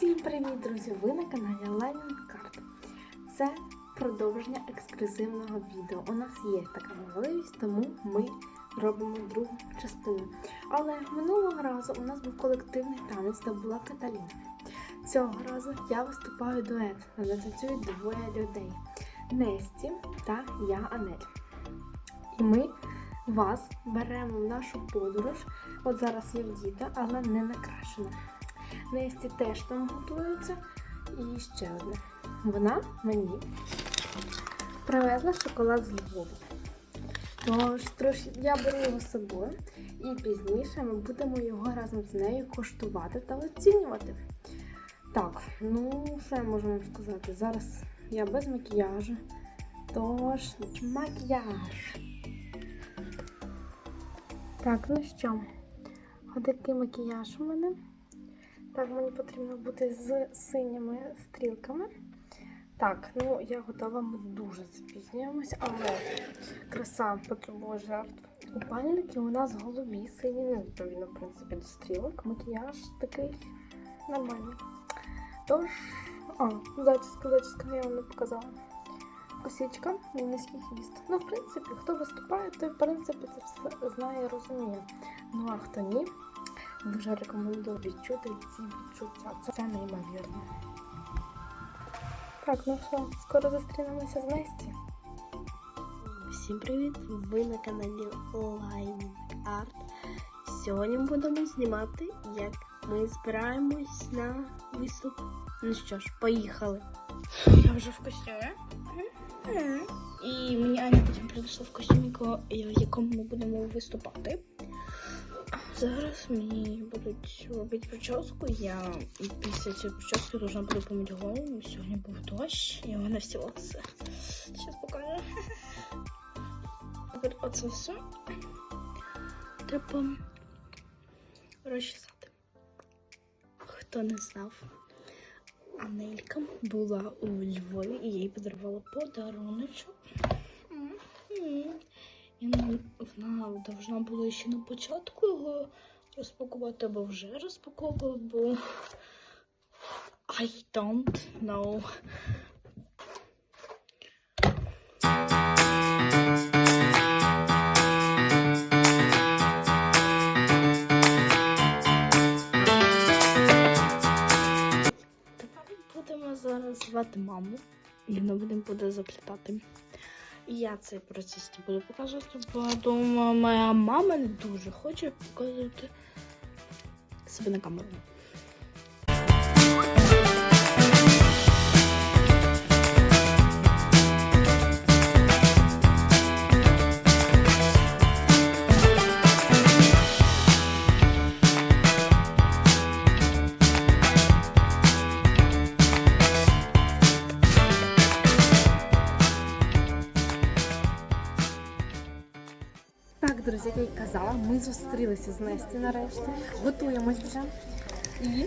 Всім привіт, друзі! Ви на каналі Lightning Card. Це продовження ексклюзивного відео. У нас є така можливість, тому ми робимо другу частину. Але минулого разу у нас був колективний танець, де була Каталіна. Цього разу я виступаю дует, де танцюють двоє людей: Несті та я Анель. І ми вас беремо в нашу подорож. От зараз є діта, але не накрашена. Несті теж там готується. І ще одне. Вона мені привезла шоколад з Львова. Тож я беру його з собою, і пізніше ми будемо його разом з нею коштувати та оцінювати. Так, ну що я можу вам сказати? Зараз я без макіяжу. Тож, макіяж. Так, ну що, отакий макіяж у мене. Мені потрібно бути з синіми стрілками. Так, ну я готова, ми дуже запізнюємось, але краса потребує жертв. Купальники у нас голубі, сині, не відповідно, в принципі, до стрілок. Макіяж такий нормальний. Тож, а, зачіска, зачіска, я вам не показала. Косичка і низький хвіст. Ну, в принципі, хто виступає, той в принципі це все знає і розуміє. Ну а хто ні, Дуже рекомендую відчути ці відчуття. Це, неймовірно. Так, ну що, скоро зустрінемося з Несті. Всім привіт! Ви на каналі Line Art. Сьогодні будемо знімати, як ми збираємось на виступ. Ну що ж, поїхали. Я вже в костюмі. І мені Аня потім принесла в костюмі, в якому ми будемо виступати. Зараз мені будуть робити прическу. Я після цієї прически должна буду помити голову. Сьогодні був дощ, і у мене всі волоси. Зараз покажу. Оце все. Треба розчесати. Хто не знав, Анелька була у Львові і їй подарувала подаруночок. Вона должна була ще на початку його розпакувати, або вже розпаковувала, бо I don't know. Тепер будемо зараз звати маму, і вона буде буде заплітати. Я цей процес не буду показувати, бо думаю, моя мама не дуже хоче показувати себе на камеру. Казала, ми зустрілися з Несті нарешті. Готуємось вже. І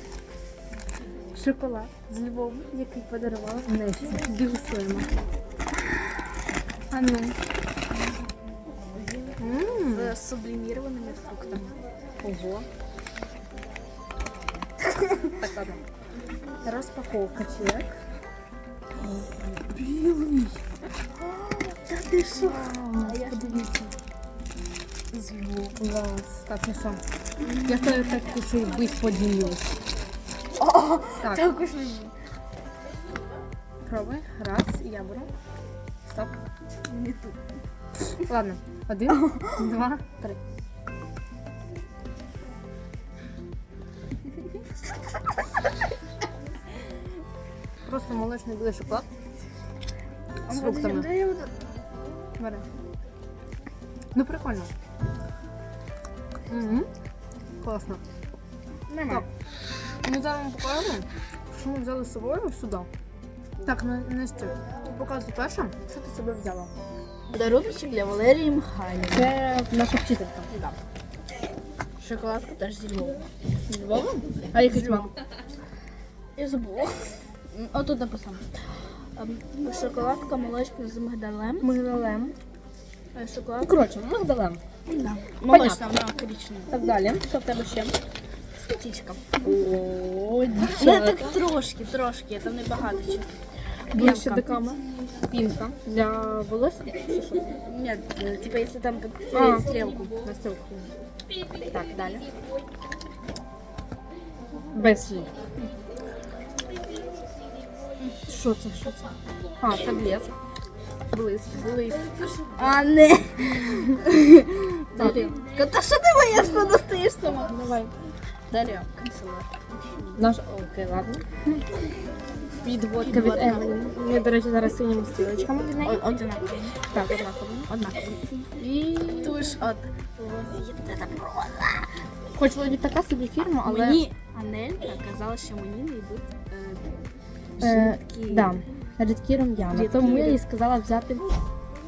шоколад з Львова, який подарувала Несті. Дегустуємо. А ну. З сублімірованими фруктами. Ого. так, ладно. Розпаковка чек. Білий. Та ти що? Львова. Клас. Так, ну що? Я теж так хочу і бить поділюсь. Так, Також пробуй. Раз, і я беру. Стоп. не тут. Ладно. Один, два, три. Просто молочний білий шоколад. З фруктами. Бери. Ну прикольно. Угу. Класно. Нема. Ми зараз покажемо, що ми взяли з собою сюди. Так, ну Настя, показуй перше, що ти з собою взяла. Подарунок для Валерії Михайлівни. Це наша вчителька. Да. Шоколадка теж зі Львова. Зі Львова? А якась мама? Я забула. Отут написано. Ем, Шоколадка молочна з мигдалем. Мигдалем. Е, Шоколадка. коротше, мигдалем. Да. Молочна, вона коричнева. Так далі. Що в тебе ще? Світічка. О, Не так трошки, трошки, там не багато чого. Ближче до камери. Пінка для волосся. Ні, е, типа, якщо там під А. стрілку. На стрілку. Так, далі. Без слів. Що це? Що це? А, це блеск. Блиск. Близько. А, не. Далі. Та що ти моя що достаєш сама? Давай. Далі. Канцелар. Наш окей, ладно. Підводка від Евелін. Ми, до речі, зараз синіми стрілочками від неї. Одинаково. Так, однаково. Однаково. І Туш от. хоч вроді така собі фірма, але Мені Анелька казала, що мені не йдуть е, Е, да, рідкі рум'яна. Тому я їй сказала взяти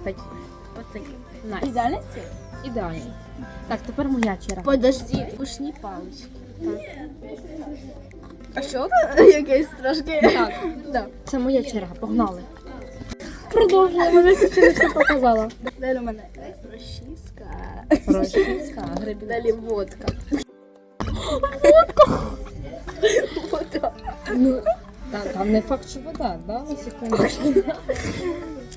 такі. От такі. Найс. Ідеально? Ідеально. Так, тепер моя черга. Подожди, ушні палички. А що це? Якесь трошки. Так, Да. це моя черга, погнали. Продовжуємо, я ще не показала. Далі у мене розчіска. Російська грибна. Далі водка. Водка. Ну, та, там не факт, що вода, да? на секундочку.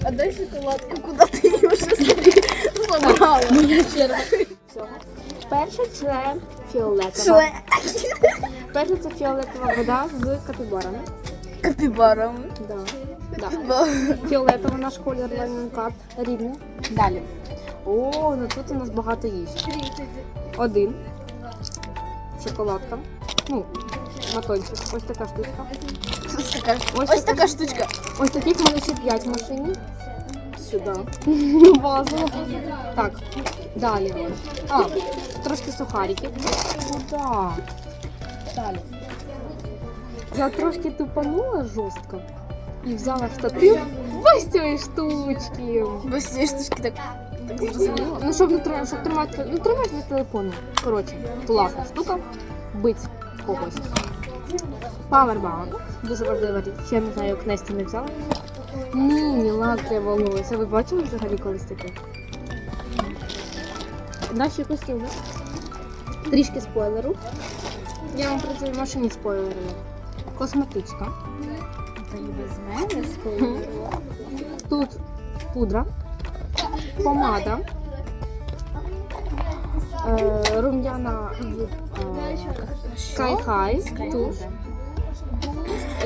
А дай шоколадку, куди ти її вже собі забрала? Моя черга. Перше це фіолетова. Перше це фіолетова вода з капібарами. Капібарами. Да. Да. Фіолетова наш колір лайнкат рідний. Далі. О, ну тут у нас багато їжі. Один. Шоколадка. Ну, батончик. Ось така штучка. Ось така, Ось ось така така штучка. Ось таких в мене ще 5 в машині. Сюди. Базово. Так, далі. А, трошки сухариків. Куда? Далі. Я трошки тупанула жорстко і взяла штатив ось цієї штучки. Ось цієї штучки так. Так зрозуміло. Ну, щоб не тримати, щоб тримати, ну тримати від телефону. Коротше, класна штука. Бить Когось. Павербанк. Дуже важлива річ. Ще не знаю, як Несті не взяла. Міні лак для волосся. Ви бачили взагалі колись таке? Наші костюми. Трішки спойлеру. Я вам про в машині спойлерила. Косметичка. Та й без мене скоро. Тут пудра, помада, е, рум'яна Скай-хай.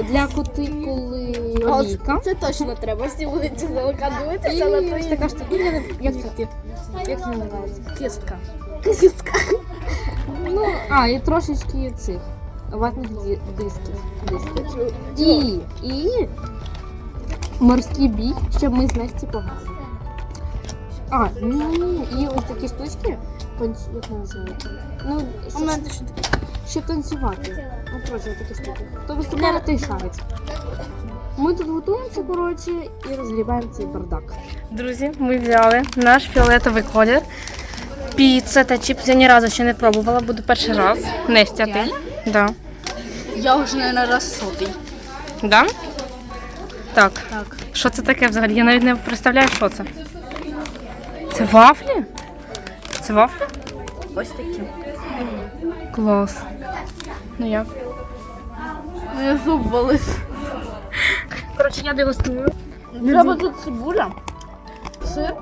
Для кутикули олійка. Це точно треба. Всі будуть закадуватися І на ось така штука. Як це? Як це називається? кістка. Ну, а, і трошечки цих ватних дисків. дисків. І, і морський бій, щоб ми з Насті погасили. А, ні, ні, ні. І ось такі штучки. Панч... Як вони називаються? Ну, У мене що щоб танцювати. Ну, коротше, такі штуки. То виступає той шарить. Ми тут готуємося, коротше, і розгрібаємо цей бардак. Друзі, ми взяли наш фіолетовий колір. Піца та чіпс я ні разу ще не пробувала, буду перший раз. Нестя, ти? Да. Я вже, мабуть, раз сотий. Да? Так. Так. Що це таке взагалі? Я навіть не представляю, що це. Це вафлі? Це вафлі? Ось такі. Клас. Ну як? Мене зуб болить. Коротше, я дегустую. Треба тут цибуля, сир,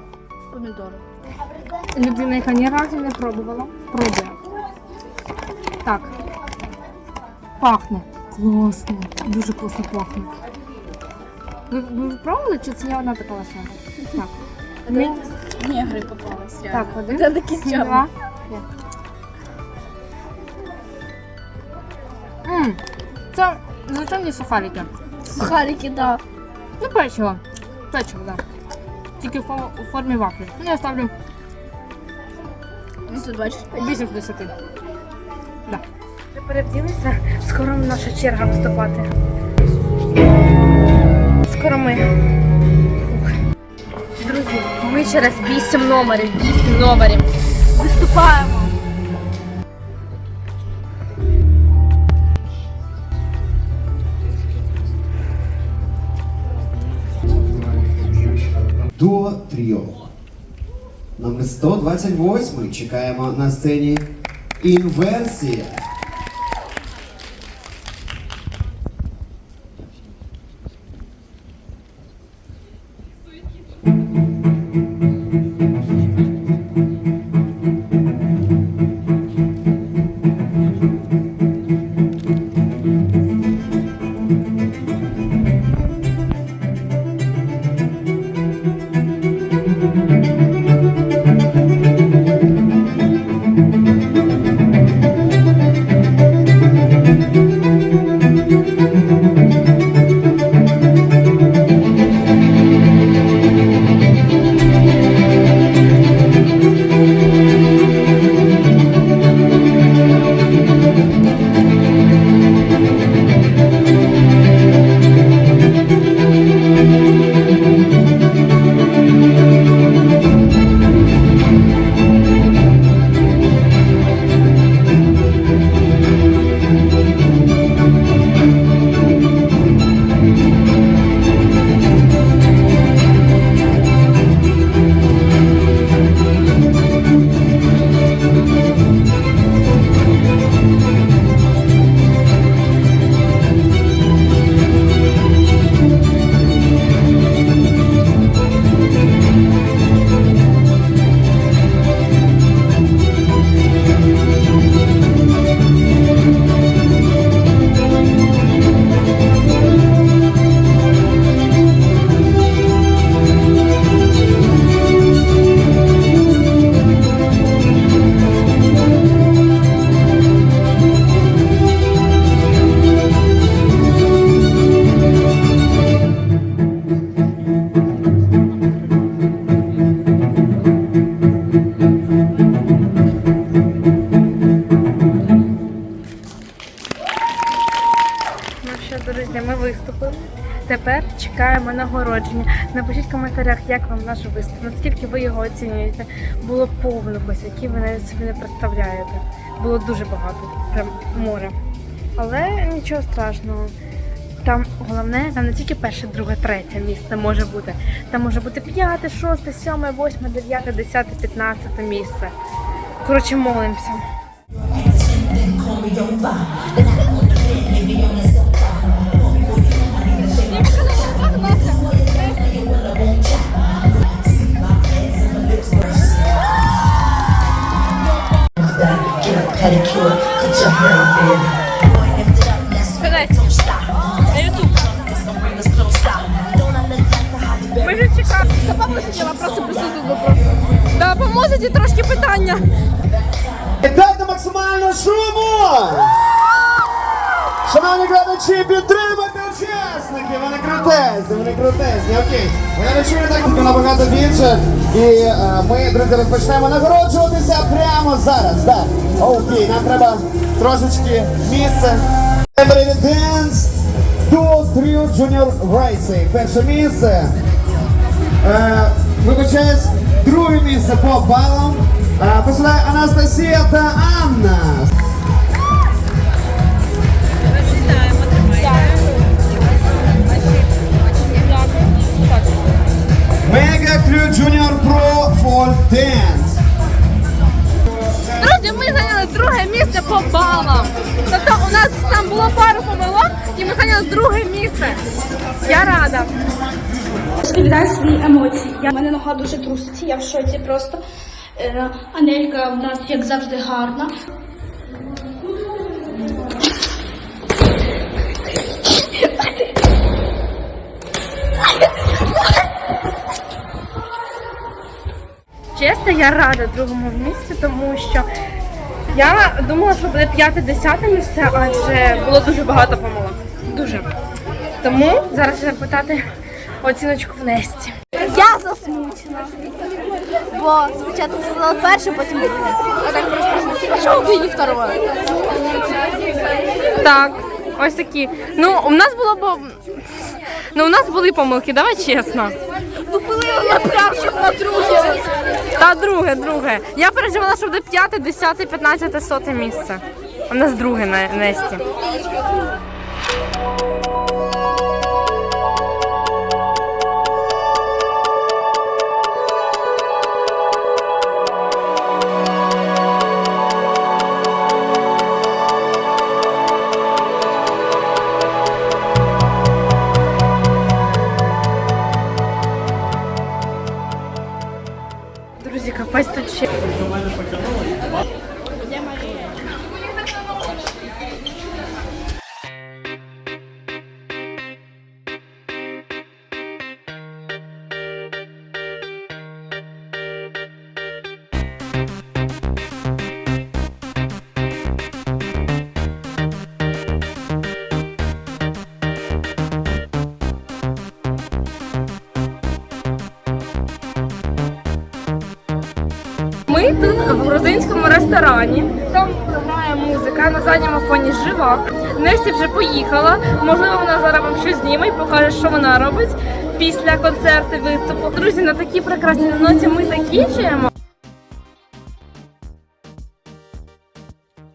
помідори. Людина, яка ні разу не пробувала, пробує. Так. Пахне. Класно. Дуже класно пахне. Ви, ви пробували, чи це я одна така лише? Так. Один, Негри попались. так, один. Це такі. Два. М, Це звичайні сухарики. Сухарики, да. Ну, печиво. Печиво, так. Тільки у формі вафлі. Ну, я ставлю Ну, тут бачиш. 8 з 10. Да. Ми перевділися, скоро наша черга виступати. Скоро ми. Ми через 8 номерів, 8 номерів. Виступаємо. Дуо Тріо. Номер 128 чекаємо на сцені інверсія. Чекаємо нагородження. Напишіть в коментарях, як вам наш виступ, наскільки ви його оцінюєте. Було повно які ви навіть собі не представляєте. Було дуже багато, прям море. Але нічого страшного. Там головне, там не тільки перше, друге, третє місце може бути. Там може бути п'яте, шосте, сьоме, восьме, дев'яте, десяте, п'ятнадцяте місце. Коротше, молимося. Pedicure, your hair. Ми вже чекаємо. Забавно сиділа, просто присутствувала просто. Да, поможете трошки питання. Дайте максимально шуму! Шановні глядачі, підтримайте учасників! Вони крутезні, вони крутезні, окей. Глядачі так набагато більше. І е, ми, друзі, розпочнемо нагороджуватися прямо зараз. Так. Окей, нам треба трошечки місце. Everybody dance до Trio Junior Racing. Перше місце. Е, Вибачаюсь, друге місце по балам. Е, Посідає Анастасія та Анна. Друге місце. Я рада. Розповідаю свої емоції. Я, в мене нога дуже труситься, я в шоці просто. Е, Анелька в нас, як завжди, гарна. Чесно, я рада другому місці, тому що я думала, що буде п'яте-десяте місце, адже було дуже багато помилок. Дуже. Тому зараз я питати оціночку в Несті. Я засмучена. Бо спочатку сказала перше, потім. А так просто. А чого ти не второе? Так, ось такі. Ну, у нас було б. Ну, у нас були помилки, давай чесно. Ну коли вона прям щоб на друге. Та друге, друге. Я переживала, що буде п'яте, десяте, п'ятнадцяте, соте місце. У нас друге на Несті. Друзі, капець тут ще. Тут в грузинському ресторані. Там грає музика, на задньому фоні жива. Несті вже поїхала. Можливо, вона зараз вам щось зніме і покаже, що вона робить після концерту виступу. Друзі, на такій прекрасній ноті ми закінчуємо.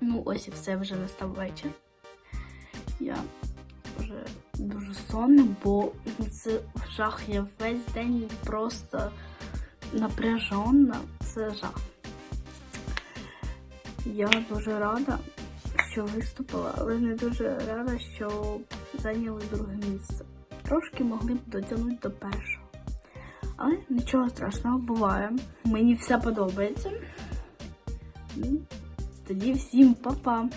Ну, ось і все вже настав вечір. Я вже дуже сонна, бо це жах. Я весь день просто напряжена. Це жах. Я дуже рада, що виступила, але не дуже рада, що зайняли друге місце. Трошки могли б дотягнути до першого. Але нічого страшного буває. Мені все подобається. Ну, тоді всім па-па!